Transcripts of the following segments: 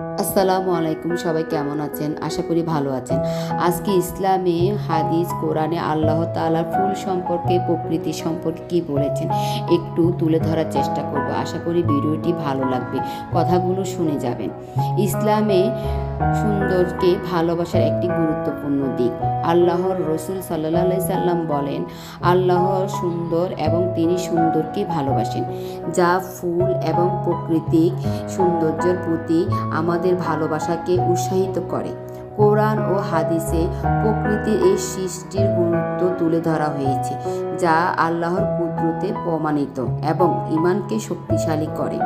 আসসালামু আলাইকুম, সবাই কেমন আছেন? আশা করি ভালো আছেন। আজকে ইসলামে হাদিস, কোরআনে আল্লাহ তাআলার ফুল সম্পর্কে, প্রকৃতি সম্পর্কে কী বলেছেন, একটু তুলে ধরার চেষ্টা করব। আশা করি ভিডিওটি ভালো লাগবে। কথাগুলো শুনে যাবেন। ইসলামে সুন্দরকে ভালোবাসার একটি গুরুত্বপূর্ণ দিক। আল্লাহর রসুল সাল্লাহ সাল্লাম বলেন, আল্লাহ সুন্দর এবং তিনি সুন্দরকে ভালোবাসেন। যা ফুল এবং প্রকৃতিক সৌন্দর্যের প্রতি আমাদের ভালোবাসাকে উৎসাহিত করে। কোরআন ও হাদিসে প্রকৃতির এই সৃষ্টির গুরুত্ব তুলে ধরা হয়েছে, যা আল্লাহর কুদরতে প্রমাণিত এবং ইমানকে শক্তিশালী করে।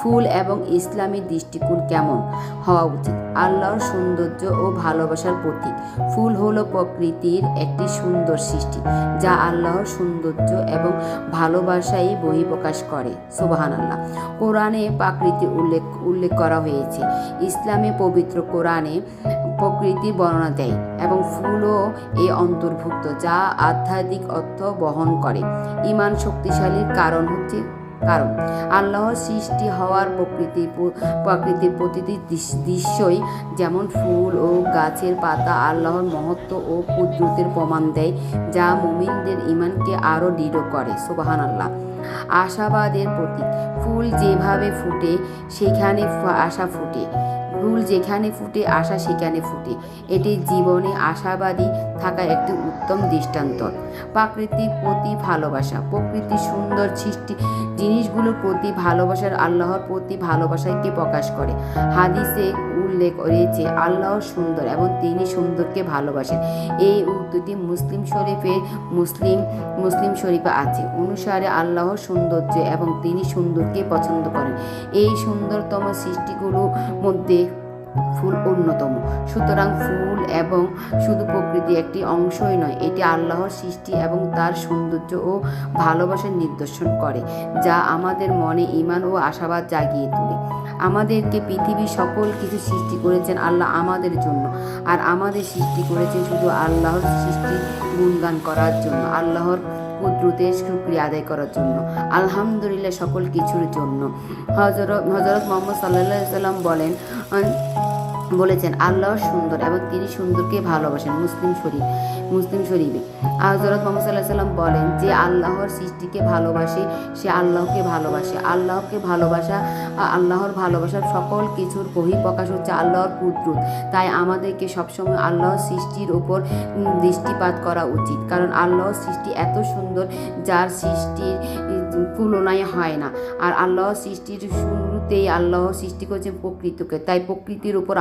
ফুল এবং ইসলামী দৃষ্টিকোণ কেমন? হওয়া উচিত। আল্লাহর সৌন্দর্য ও ভালোবাসার প্রতীক। ফুল হলো প্রকৃতির একটি সুন্দর সৃষ্টি, যা আল্লাহর সৌন্দর্য এবং ভালোবাসাই বহিঃপ্রকাশ করে। সুবাহান আল্লাহ কোরআনে প্রাকৃতিক উল্লেখ উল্লেখ করা হয়েছে। ইসলামে পবিত্র কোরআনে প্রকৃতির বর্ণনা দেয় এবং ফুলও এ অন্তর্ভুক্ত, যা আধ্যাত্মিক অর্থ বহন করে। ইমান শক্তিশালীর কারণ হচ্ছে কারণ আল্লাহর সৃষ্টি হওয়ার প্রকৃতির প্রকৃতির প্রতিটি দৃশ্যই যেমন ফুল ও গাছের পাতা আল্লাহর মহত্ব ও কুদরতের প্রমাণ দেয়, যা মুমিনদের ইমানকে আরও দৃঢ় করে সোবাহান আল্লাহ আশাবাদের প্রতীক, ফুল যেভাবে ফুটে, সেখানে আশা ফুটে। ফুল যেখানে ফুটে, আশা সেখানে ফুটে। এটি জীবনে আশাবাদী থাকা একটি উত্তম দৃষ্টান্ত। প্রাকৃতিক প্রতি ভালোবাসা, প্রকৃতির সুন্দর সৃষ্টি জিনিসগুলোর প্রতি ভালোবাসার আল্লাহর প্রতি ভালোবাসাকে প্রকাশ করে? হাদিসে উল্লেখ রয়েছে, আল্লাহ সুন্দর এবং তিনি সুন্দরকে ভালোবাসেন। এই উক্তিটি মুসলিম শরীফে মুসলিম মুসলিম শরীফে আছে। অনুসারে আল্লাহর সৌন্দর্য এবং তিনি সুন্দরকে পছন্দ করেন। এই সুন্দরতম সৃষ্টিগুলোর মধ্যে ফুল অন্যতম। সুতরাং ফুল এবং শুধু প্রকৃতি একটি অংশই নয়, এটি আল্লাহর সৃষ্টি এবং তার সৌন্দর্য ও ভালোবাসার নিদর্শন করে, যা আমাদের মনে ইমান ও আশাবাদ জাগিয়ে তোলে। আমাদেরকে পৃথিবীর সকল কিছু সৃষ্টি করেছেন আল্লাহ আমাদের জন্য। আর আমাদের সৃষ্টি করেছেন শুধু আল্লাহর সৃষ্টি গুণগান করার জন্য, আল্লাহর কুদ্রুতের শুক্রিয়া আদায় করার জন্য, আলহামদুলিল্লাহ সকল কিছুর জন্য। হজরত হজরত মোহাম্মদ সাল্লা সাল্লাম বলেন বলেছেন, আল্লাহ সুন্দর এবং তিনি সুন্দরকে ভালোবাসেন। মুসলিম শরীফ, মুসলিম শরীফে। হজরত মোহাম্মদ সাল্লাহ সাল্লাম বলেন যে, আল্লাহর সৃষ্টিকে ভালোবাসে, সে আল্লাহকে ভালোবাসে। আল্লাহকে ভালোবাসা আল্লাহর ভালোবাসার সকল কিছুর বহিঃপ্রকাশ হচ্ছে আল্লাহর কুদরত। তাই আমাদেরকে সবসময় আল্লাহর সৃষ্টির ওপর দৃষ্টিপাত করা উচিত। কারণ আল্লাহর সৃষ্টি এত সুন্দর, যার সৃষ্টির তুলনায় হয় না। আর আল্লাহর সৃষ্টির শুরুতেই আল্লাহ সৃষ্টি করেছেন প্রকৃতিকে। তাই প্রকৃতির উপর